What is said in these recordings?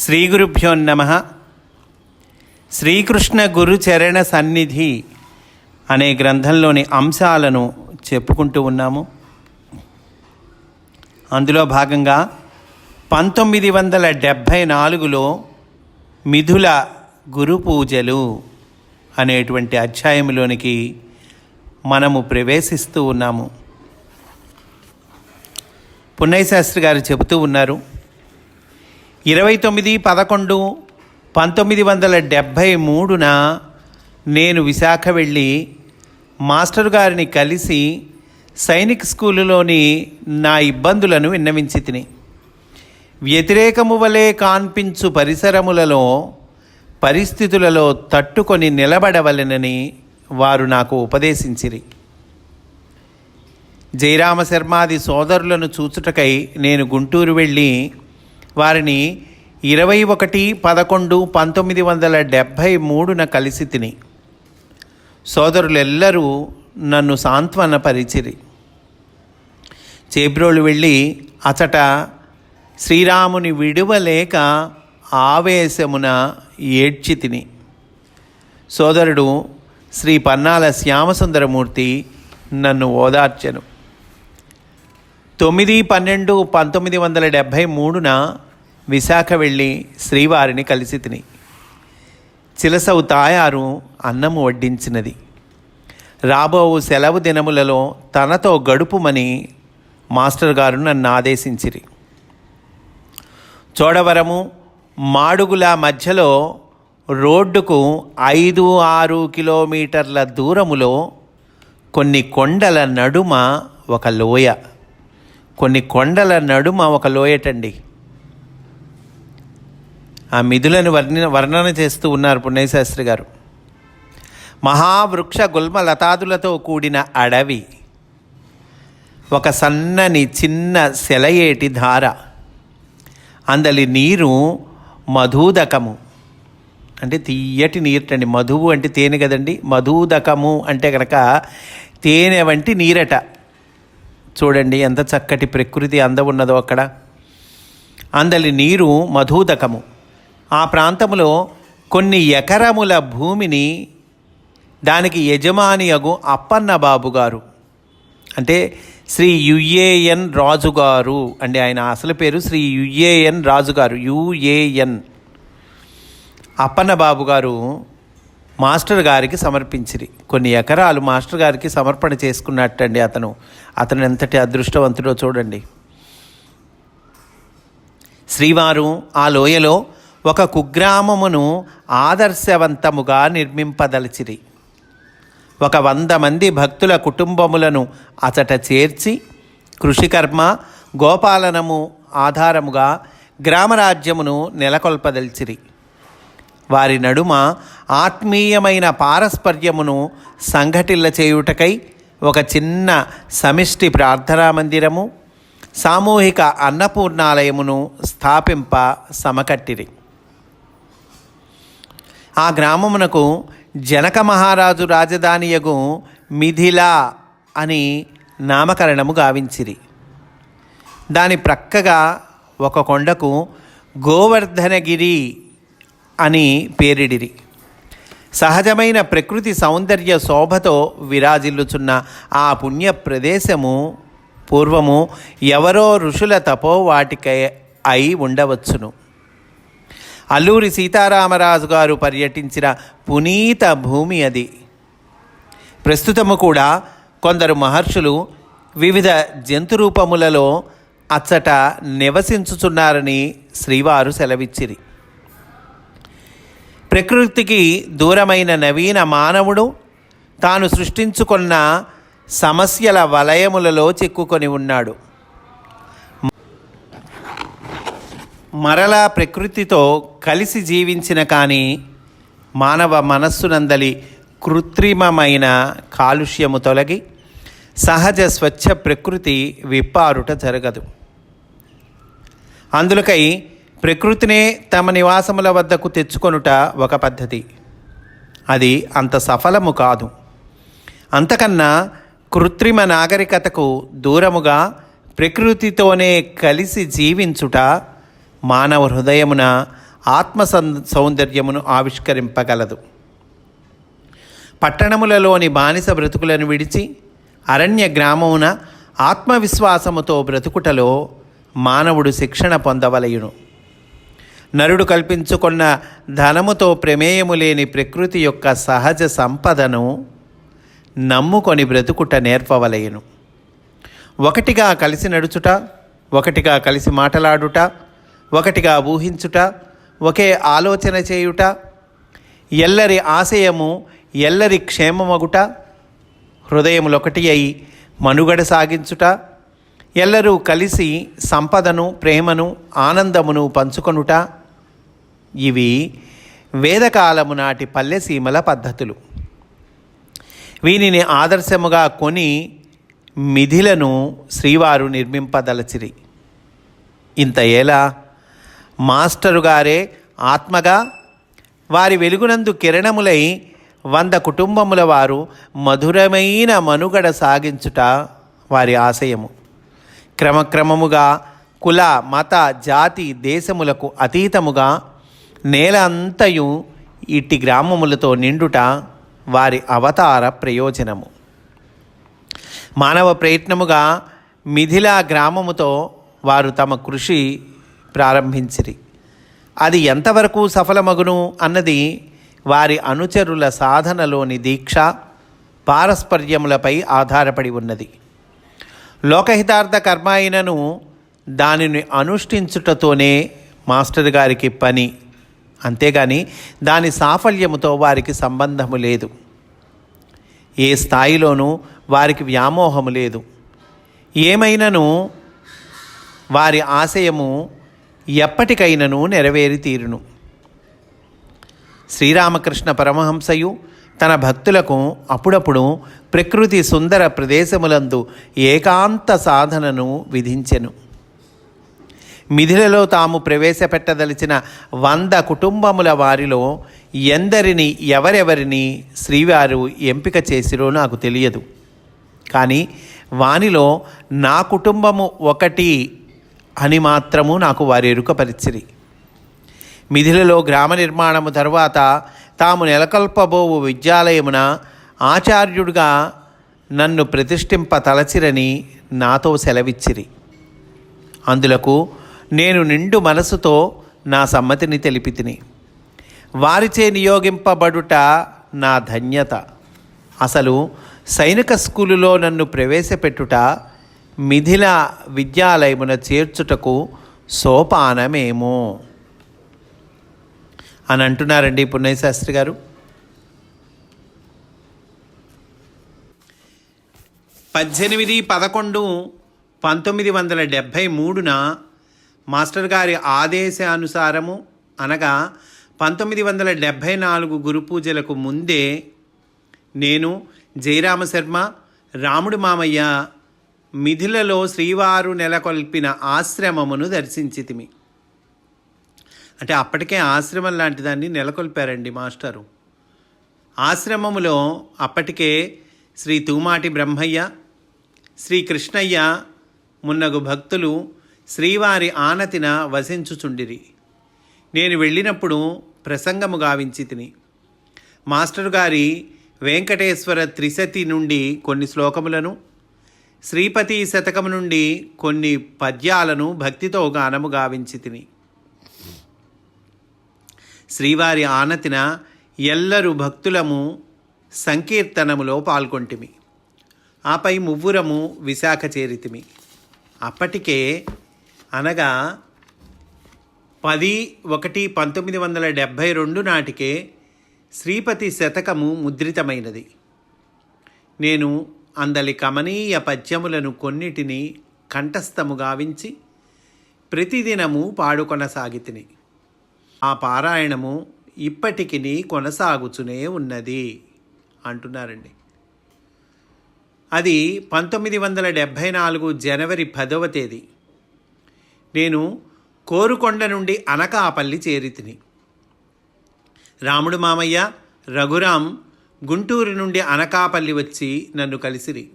శ్రీ గురుభ్యో నమ. శ్రీకృష్ణ గురు చరణ సన్నిధి అనే గ్రంథంలోని అంశాలను చెప్పుకుంటూ ఉన్నాము. అందులో భాగంగా పంతొమ్మిది వందల డెబ్భై నాలుగులో మిథుల గురు పూజలు అనేటువంటి అధ్యాయంలోనికి మనము ప్రవేశిస్తూ ఉన్నాము. పున్నయ్య శాస్త్రి గారు చెబుతూ ఉన్నారు ఇరవై తొమ్మిది పదకొండు పంతొమ్మిది వందల డెబ్భై మూడున నేను విశాఖ వెళ్ళి మాస్టర్ గారిని కలిసి సైనిక్ స్కూలులోని నా ఇబ్బందులను విన్నవించి తిని. వ్యతిరేకము వలె కాన్పించు పరిసరములలో పరిస్థితులలో తట్టుకొని నిలబడవలెనని వారు నాకు ఉపదేశించిరి. జయరామశర్మాది సోదరులను చూచుటకై నేను గుంటూరు వెళ్ళి వారిని ఇరవై ఒకటి పదకొండు పంతొమ్మిది వందల డెబ్భై మూడున కలిసి తిని. సోదరులెల్లరూ నన్ను సాంత్వన పరిచిరి. చేబ్రోలు వెళ్ళి అతట శ్రీరాముని విడువలేక ఆవేశమున ఏడ్చి తిని. సోదరుడు శ్రీ పన్నాల శ్యామసుందరమూర్తి నన్ను ఓదార్చెను. తొమ్మిది పన్నెండు పంతొమ్మిది వందల డెబ్భై మూడున విశాఖ వెళ్ళి శ్రీవారిని కలిసి తిని. చిలసవు తాయారు అన్నము వడ్డించినది. రాబోవు సెలవు దినములలో తనతో గడుపుమని మాస్టర్ గారు నన్ను ఆదేశించిరి. చోడవరము మాడుగుల మధ్యలో రోడ్డుకు ఐదు ఆరు కిలోమీటర్ల దూరములో కొన్ని కొండల నడుమ ఒక లోయ. కొన్ని కొండల నడుమ ఒక లోయటండి. ఆ మిధులను వర్ణ వర్ణన చేస్తూ ఉన్నారు పుణ్యశాస్త్రి గారు. మహావృక్ష గుల్మ లతాదులతో కూడిన అడవి ఒక సన్నని చిన్న సెలయేటి ధార. అందలి నీరు మధుదకము. అంటే తీయటి నీరటండి. మధువు అంటే తేనె కదండి. మధుదకము అంటే కనుక తేనె వంటి నీరట. చూడండి ఎంత చక్కటి ప్రకృతి అంద ఉన్నదో అక్కడ. అందలి నీరు మధుదకము. ఆ ప్రాంతంలో కొన్ని ఎకరముల భూమిని దానికి యజమాని అగు అప్పన్న బాబు గారు. అంటే శ్రీ యుఏఎన్ రాజు గారు అంటే ఆయన అసలు పేరు శ్రీ యుఏఎన్ రాజు గారు. యుఏఎన్. అప్పన్న బాబు గారు మాస్టర్ గారికి సమర్పించిరి. కొన్ని ఎకరాలు మాస్టర్ గారికి సమర్పణ చేసుకున్నట్టండి అతను. అతను ఎంతటి అదృష్టవంతుడో చూడండి. శ్రీవారు ఆ లోయలో ఒక కుగ్రామమును ఆదర్శవంతముగా నిర్మింపదలిచిరి. ఒక వంద మంది భక్తుల కుటుంబములను అచట చేర్చి కృషికర్మ గోపాలనము ఆధారముగా గ్రామరాజ్యమును నెలకొల్పదలిచిరి. వారి నడుమ ఆత్మీయమైన పారస్పర్యమును సంఘటిల్ల చేయుటకై ఒక చిన్న సమిష్టి ప్రార్థనా మందిరము సామూహిక అన్నపూర్ణాలయమును స్థాపింప సమకట్టిరి. ఆ గ్రామమునకు జనక మహారాజు రాజధానియగు మిథిలా అని నామకరణము గావించిరి. దాని ప్రక్కగా ఒక కొండకు గోవర్ధనగిరి అని పేరిడిరి. సహజమైన ప్రకృతి సౌందర్య శోభతో విరాజిల్లుచున్న ఆ పుణ్య ప్రదేశము పూర్వము ఎవరో ఋషుల తపో వాటికై అయి ఉండవచ్చును. అల్లూరి సీతారామరాజు గారు పర్యటించిన పునీత భూమి అది. ప్రస్తుతము కూడా కొందరు మహర్షులు వివిధ జంతు రూపములలో అచ్చట నివసించుచున్నారని శ్రీవారు సెలవిచ్చిరి. ప్రకృతికి దూరమైన నవీన మానవుడు తాను సృష్టించుకున్న సమస్యల వలయములలో చిక్కుకొని ఉన్నాడు. మరలా ప్రకృతితో కలిసి జీవించిన కానీ మానవ మనస్సునందలి కృత్రిమమైన కాలుష్యము తొలగి సహజ స్వచ్ఛ ప్రకృతి విప్పారుట జరగదు. అందులకై ప్రకృతినే తమ నివాసముల వద్దకు తెచ్చుకొనుట ఒక పద్ధతి. అది అంత సఫలము కాదు. అంతకన్నా కృత్రిమ నాగరికతకు దూరముగా ప్రకృతితోనే కలిసి జీవించుట మానవ హృదయమున ఆత్మ సౌందర్యమును ఆవిష్కరింపగలదు. పట్టణములలోని బానిస బ్రతుకులను విడిచి అరణ్య గ్రామమున ఆత్మవిశ్వాసముతో బ్రతుకుటలో మానవుడు శిక్షణ పొందవలయును. నరుడు కల్పించుకున్న ధనముతో ప్రమేయము లేని ప్రకృతి యొక్క సహజ సంపదను నమ్ముకొని బ్రతుకుట నేర్పవలయను ఒకటిగా కలిసి నడుచుట ఒకటిగా కలిసి మాటలాడుట ఒకటిగా ఊహించుట ఒకే ఆలోచన చేయుట ఎల్లరి ఆశయము ఎల్లరి క్షేమమగుట హృదయములొకటి అయి మనుగడ సాగించుట ఎల్లరూ కలిసి సంపదను ప్రేమను ఆనందమును పంచుకొనుట ఇవి వేదకాలము నాటి పల్లెసీమల పద్ధతులు. వీనిని ఆదర్శముగా కొని మిథిలను శ్రీవారు నిర్మింపదలచిరి. ఇంత ఏలా మాస్టరు గారే ఆత్మగా వారి వెలుగునందు కిరణములై వంద కుటుంబముల వారు మధురమైన మనుగడ సాగించుట వారి ఆశయము. క్రమక్రమముగా కుల మత జాతి దేశములకు అతీతముగా నేల అంతయు ఇట్టి గ్రామములతో నిండుట వారి అవతార ప్రయోజనము. మానవ ప్రయత్నముగా మిథిలా గ్రామముతో వారు తమ కృషి ప్రారంభించిరి. అది ఎంతవరకు సఫలమగును అన్నది వారి అనుచరుల సాధనలోని దీక్ష పారస్పర్యములపై ఆధారపడి ఉన్నది. లోకహితార్థ కర్మ అయినను దానిని అనుష్ఠించుటతోనే మాస్టర్ గారికి పని అంతేగాని దాని సాఫల్యముతో వారికి సంబంధము లేదు. ఏ స్థాయిలోనూ వారికి వ్యామోహము లేదు. ఏమైనను వారి ఆశయము ఎప్పటికైనను నెరవేరి తీరును. శ్రీరామకృష్ణ పరమహంసయు తన భక్తులకు అప్పుడప్పుడు ప్రకృతి సుందర ప్రదేశములందు ఏకాంత సాధనను విధించెను. మిథిలలో తాము ప్రవేశపెట్టదలిచిన వంద కుటుంబముల వారిలో ఎందరిని ఎవరెవరిని శ్రీవారు ఎంపిక చేసిరో నాకు తెలియదు. కానీ వానిలో నా కుటుంబము ఒకటి అని మాత్రము నాకు వారి ఎరుకపరిచిరి. మిథిలలో గ్రామ నిర్మాణము తర్వాత తాము నెలకొల్పబోవు విద్యాలయమున ఆచార్యుడిగా నన్ను ప్రతిష్ఠింప తలచిరని నాతో సెలవిచ్చిరి. అందులకు నేను నిండు మనసుతో నా సమ్మతిని తెలిపి తిని. వారిచే నియోగింపబడుట నా ధన్యత. అసలు సైనిక స్కూలులో నన్ను ప్రవేశపెట్టుట మిథిల విద్యాలయమున చేర్చుటకు సోపానమేమో? అని అంటున్నారండి పుణ్యశాస్త్రి గారు. పద్దెనిమిది పదకొండు పంతొమ్మిది వందల డెబ్భై మూడున మాస్టర్ గారి ఆదేశానుసారము అనగా పంతొమ్మిది వందల డెబ్భై నాలుగు గురు పూజలకు ముందే నేను జయరామ శర్మ రాముడు మామయ్య మిథిలలో శ్రీవారు నెలకొల్పిన ఆశ్రమమును దర్శించితిమి. అంటే అప్పటికే ఆశ్రమం లాంటి దాన్ని నెలకొల్పారండి మాస్టరు. ఆశ్రమములో అప్పటికే శ్రీ తూమాటి బ్రహ్మయ్య శ్రీ కృష్ణయ్య మున్నగు భక్తులు శ్రీవారి ఆనతిన వసించుచుండిరి. నేను వెళ్ళినప్పుడు ప్రసంగము గావించి తిని. మాస్టర్ గారి వెంకటేశ్వర త్రిశతి నుండి కొన్ని శ్లోకములను శ్రీపతి శతకము నుండి కొన్ని పద్యాలను భక్తితో గానము గావించి తిని. శ్రీవారి ఆనతిన ఎల్లరు భక్తులము సంకీర్తనములో పాల్గొంటిమి. ఆపై మువ్వురము విశాఖ చేరితిమి. అప్పటికే అనగా పది ఒకటి పంతొమ్మిది వందల డెబ్భై రెండు నాటికే శ్రీపతి శతకము ముద్రితమైనది. నేను అందలి కమనీయ పద్యములను కొన్నిటిని కంఠస్థము గావించి ప్రతిదినము పాడుకొనసాగితిని. ఆ పారాయణము ఇప్పటికి కొనసాగుచునే ఉన్నది అంటున్నారండి. అది పంతొమ్మిది వందల డెబ్భై నాలుగు జనవరి పదవ తేదీ. నేను కోరుకొండ నుండి అనకాపల్లి చేరితిని. రాముడు మామయ్య రఘురాం గుంటూరు నుండి అనకాపల్లి వచ్చి నన్ను కలిసిరి.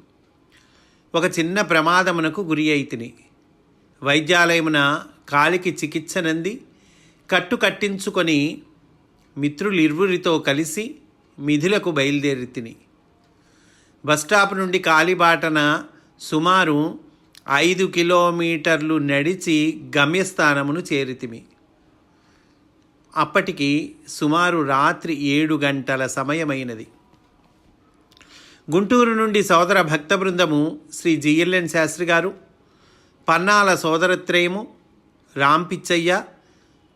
ఒక చిన్న ప్రమాదమునకు గురి అయితిని. వైద్యాలయమున కాలికి చికిత్స నంది కట్టు కట్టించుకొని మిత్రులిరువురితో కలిసి మిథులకు బయలుదేరి తిని బస్టాప్ నుండి కాలిబాటన సుమారు ఐదు కిలోమీటర్లు నడిచి గమ్యస్థానమును చేరితిమి. అప్పటికి సుమారు రాత్రి ఏడు గంటల సమయమైనది. గుంటూరు నుండి సోదర భక్త బృందము శ్రీ జిఎల్ఎన్ శాస్త్రి గారు పన్నాల సోదరత్రయము రాంపిచ్చయ్య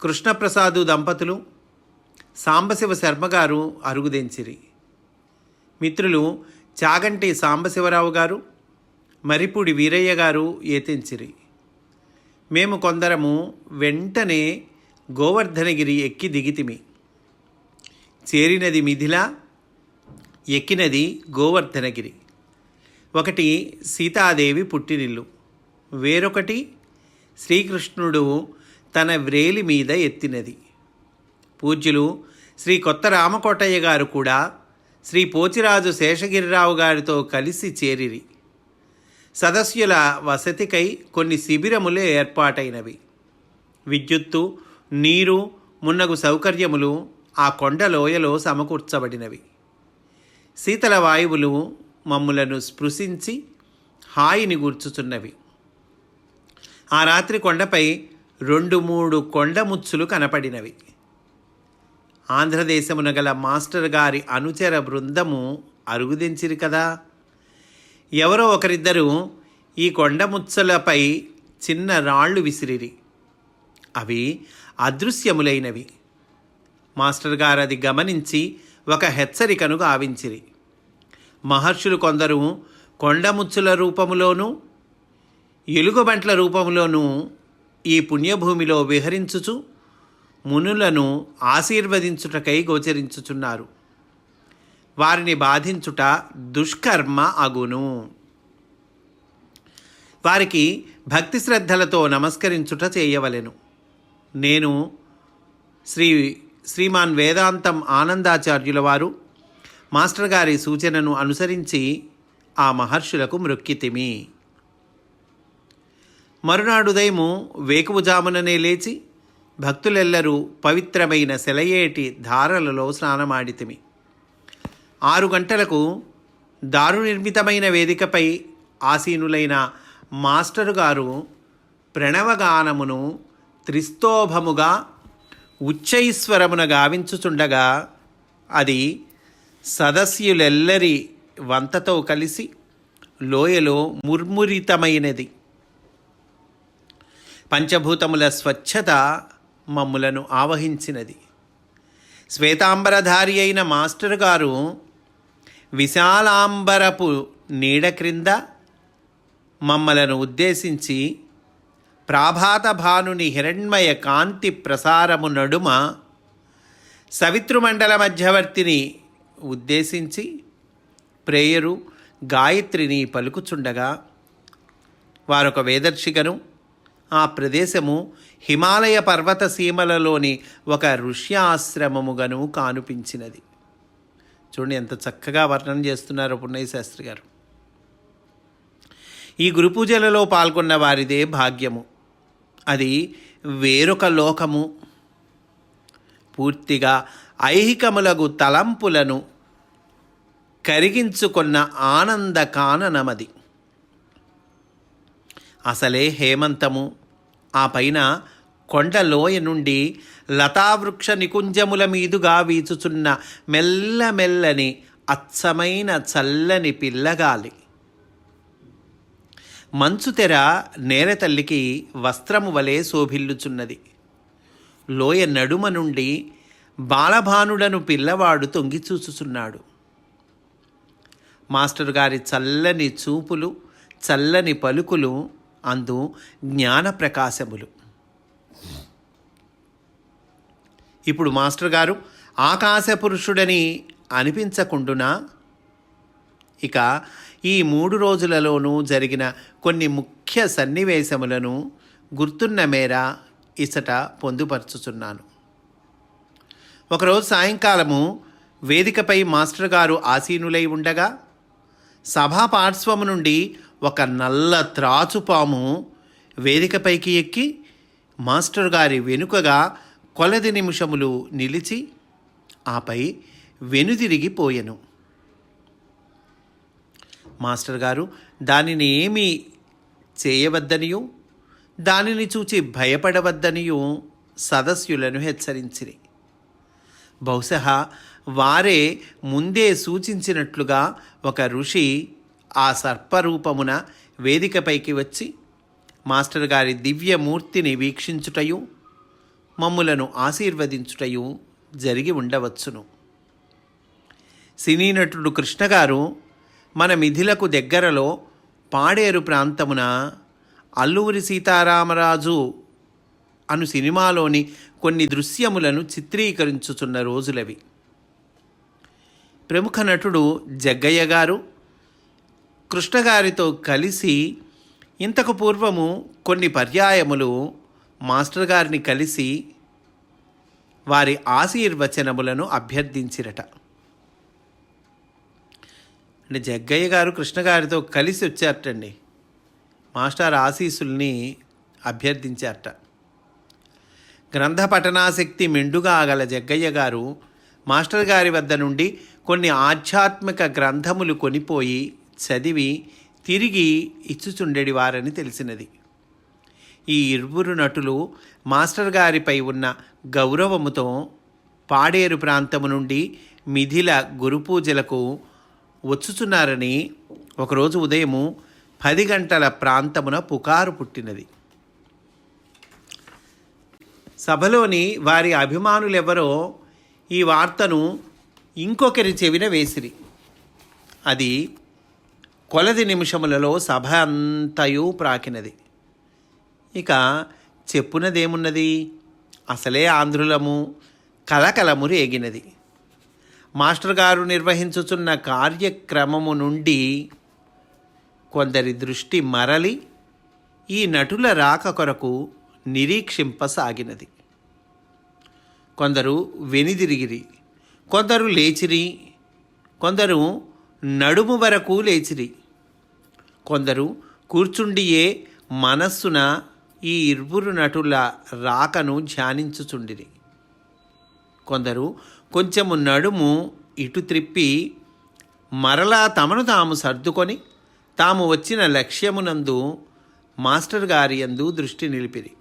కృష్ణప్రసాదు దంపతులు సాంబశివ శర్మ గారు అరుగుదెంచిరి మిత్రులు చాగంటి సాంబశివరావు గారు మరిపూడి వీరయ్య గారు ఏతెంచిరి. మేము కొందరము వెంటనే గోవర్ధనగిరి ఎక్కి దిగితిమి. చేరినది మిథిల ఎక్కినది గోవర్ధనగిరి. ఒకటి సీతాదేవి పుట్టినిల్లు. వేరొకటి శ్రీకృష్ణుడు తన వ్రేలి మీద ఎత్తినది. పూజ్యులు శ్రీ కొత్త రామకోటయ్య గారు కూడా శ్రీ పోచిరాజు శేషగిరిరావు గారితో కలిసి చేరిరి. సదస్యుల వసతికై కొన్ని శిబిరములు ఏర్పాటైనవి. విద్యుత్తు నీరు మున్నగు సౌకర్యములు ఆ కొండ లోయలో సమకూర్చబడినవి. శీతల వాయువులు మమ్ములను స్పృశించి హాయిని గూర్చుచున్నవి. ఆ రాత్రి కొండపై రెండు మూడు కొండముచ్చులు కనపడినవి. ఆంధ్రదేశమున గల మాస్టర్ గారి అనుచర బృందము అరుగుదించిరి కదా? ఎవరో ఒకరిద్దరు ఈ కొండముచ్చలపై చిన్న రాళ్ళు విసిరిరి. అవి అదృశ్యములైనవి. మాస్టర్ గారు అది గమనించి ఒక హెచ్చరికను గావించిరి. మహర్షులు కొందరు కొండముచ్చుల రూపములోనూ ఎలుగుబంట్ల రూపములోనూ ఈ పుణ్యభూమిలో విహరించుచు మునులను ఆశీర్వదించుటకై గోచరించుచున్నారు. వారిని బాధించుట దుష్కర్మ అగును. వారికి భక్తి శ్రద్ధలతో నమస్కరించుట చేయవలెను. నేను శ్రీ శ్రీమాన్ వేదాంతం ఆనందాచార్యుల వారు మాస్టర్ గారి సూచనను అనుసరించి ఆ మహర్షులకు మృక్కితిమి. మరునాడుదయము వేకువజాముననే లేచి భక్తులెల్లరూ పవిత్రమైన సెలయేటి ధారలలో స్నానమాడితిమి. ఆరు గంటలకు దారు నిర్మితమైన వేదికపై ఆసీనులైన మాస్టరు గారు ప్రణవగానమును త్రిస్తోభముగా ఉచ్చైశ్వరమున గావించుచుండగా అది సదస్యులెల్లరి వంతతో కలిసి లోయలో ముర్మురితమైనది. పంచభూతముల స్వచ్ఛత మమ్ములను ఆవహించినది. శ్వేతాంబరధారి అయిన మాస్టర్ గారు విశాలాంబరపు నీడ క్రింద మమ్మలను ఉద్దేశించి ప్రాభాత భానుని హిరణ్మయ కాంతి ప్రసారము నడుమ సవితృమండల మధ్యవర్తిని ఉద్దేశించి ప్రేయరు గాయత్రిని పలుకుచుండగా వారొక వేదర్శికను ఆ ప్రదేశము హిమాలయ పర్వత సీమలలోని ఒక ఋష్యాశ్రమముగాను కానుపించినది. చూడండి ఎంత చక్కగా వర్ణన చేస్తున్నారు పున్నయ్య శాస్త్రి గారు. ఈ గురు పూజలలో పాల్గొన్న వారిదే భాగ్యము. అది వేరొక లోకము. పూర్తిగా ఐహికములగు తలంపులను కరిగించుకున్న ఆనంద కాననమది అసలే హేమంతము. ఆ పైన కొండలోయ నుండి లతావృక్ష నికుంజముల మీదుగా వీచుచున్న మెల్లమెల్లని అచ్చమైన చల్లని పిల్లగాలి. మంచు తెర నేరతల్లికి వస్త్రము వలె శోభిల్లుచున్నది. లోయ నడుమ నుండి బాలభానుడను పిల్లవాడు తొంగి చూచుచున్నాడు. మాస్టర్ గారి చల్లని చూపులు చల్లని పలుకులు అందు జ్ఞాన ప్రకాశములు. ఇప్పుడు మాస్టర్ గారు ఆకాశ పురుషుడని అనిపించకుండునా? ఇక ఈ మూడు రోజులలోనూ జరిగిన కొన్ని ముఖ్య సన్నివేశములను గుర్తున్న మేర ఇసట పొందుపరుచుచున్నాను. ఒకరోజు సాయంకాలము వేదికపై మాస్టర్ గారు ఆసీనులై ఉండగా సభా పార్శ్వము నుండి ఒక నల్ల త్రాచుపాము వేదికపైకి ఎక్కి మాస్టర్ గారి వెనుకగా కొలది నిమిషములు నిలిచి ఆపై వెనుదిరిగిపోయెను. మాస్టర్ గారు దానిని ఏమీ చేయవద్దనియు? దానిని చూచి భయపడవద్దనియు సదస్యులను హెచ్చరించిరి. బహుశా వారే ముందే సూచించినట్లుగా ఒక ఋషి ఆ సర్పరూపమున వేదికపైకి వచ్చి మాస్టర్ గారి దివ్యమూర్తిని వీక్షించుటయు మమ్ములను ఆశీర్వదించుటయు జరిగి ఉండవచ్చును. సినీ నటుడు కృష్ణగారు మన మిథిలకు దగ్గరలో పాడేరు ప్రాంతమున అల్లూరి సీతారామరాజు అను సినిమాలోని కొన్ని దృశ్యములను చిత్రీకరించుచున్న రోజులవి. ప్రముఖ నటుడు జగ్గయ్య గారు కృష్ణగారితో కలిసి ఇంతకు పూర్వము కొన్ని పర్యాయములు మాస్టర్ గారిని కలిసి వారి ఆశీర్వచనములను అభ్యర్థించిరట. అంటే జగ్గయ్య గారు కృష్ణగారితో కలిసి వచ్చారటండి. మాస్టర్ ఆశీస్సుల్ని అభ్యర్థించారట. గ్రంథ పఠనాశక్తి మెండుగా గల జగ్గయ్య గారు మాస్టర్ గారి వద్ద నుండి కొన్ని ఆధ్యాత్మిక గ్రంథములు కొనిపోయి చదివి తిరిగి ఇచ్చుచుండెడి వారని తెలిసినది. ఈ ఇరువురు నటులు మాస్టర్ గారిపై ఉన్న గౌరవముతో పాడేరు ప్రాంతము నుండి మిథిల గురుపూజలకు వచ్చుచున్నారని ఒకరోజు ఉదయము పది గంటల ప్రాంతమున పుకారు పుట్టినది. సభలోని వారి అభిమానులెవరో ఈ వార్తను ఇంకొకరి చెవిన వేసిరి. అది కొలది నిమిషములలో సభ అంతయు ప్రాకినది. ఇక చెప్పునదేమున్నది? అసలే ఆంధ్రులము కలకలము రేగినది మాస్టర్ గారు నిర్వహించుచున్న కార్యక్రమము నుండి కొందరి దృష్టి మరలి ఈ నటుల రాక కొరకు నిరీక్షింపసాగినది. కొందరు వెనిదిరిగిరి కొందరు లేచిరి కొందరు నడుము వరకు లేచిరి కొందరు కూర్చుండియే మనస్సున ఈ ఇరువురు నటుల రాకను ధ్యానించుచుండిరి. కొందరు కొంచెము నడుము ఇటు త్రిప్పి మరలా తమను తాము సర్దుకొని తాము వచ్చిన లక్ష్యమునందు మాస్టర్ గారి యందు దృష్టి నిలిపిరి.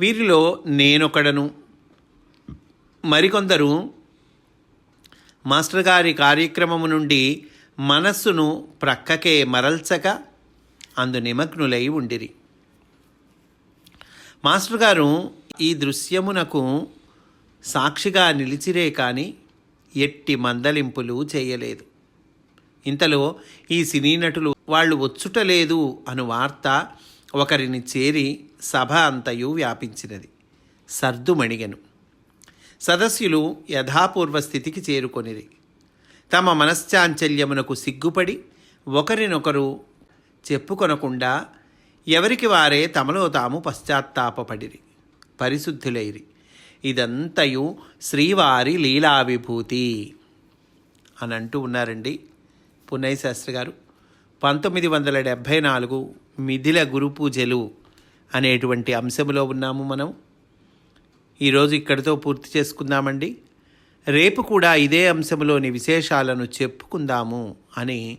వీరిలో నేనొకడను. మరికొందరు మాస్టర్ గారి కార్యక్రమము నుండి మనస్సును ప్రక్కకే మరల్చక అందు నిమగ్నులై ఉండిరి. మాస్టర్ గారు ఈ దృశ్యమునకు సాక్షిగా నిలిచిరే కానీ ఎట్టి మందలింపులు చేయలేదు. ఇంతలో ఈ సినీ నటులు వాళ్ళు వచ్చుటలేదు అను వార్త ఒకరిని చేరి సభ అంతయు వ్యాపించినది. సర్దుమణిగను సదస్యులు యథాపూర్వ స్థితికి చేరుకొనిరి. తమ మనశ్చాంచల్యమునకు సిగ్గుపడి ఒకరినొకరు చెప్పుకొనకుండా ఎవరికి వారే తమలో తాము పశ్చాత్తాపపడిరి పరిశుద్ధులైరి. ఇదంతయు శ్రీవారి లీలా విభూతి అని అంటూ ఉన్నారండి పున్నయ్య శాస్త్రి గారు. పంతొమ్మిది వందల డెబ్భై నాలుగు మిథిల గురు పూజలు అనేటువంటి అంశములో ఉన్నాము మనం. ఈరోజు ఇక్కడితో పూర్తి చేసుకుందామండి. రేపు కూడా ఇదే అంశంలోని విశేషాలను చెప్పుకుందాము అని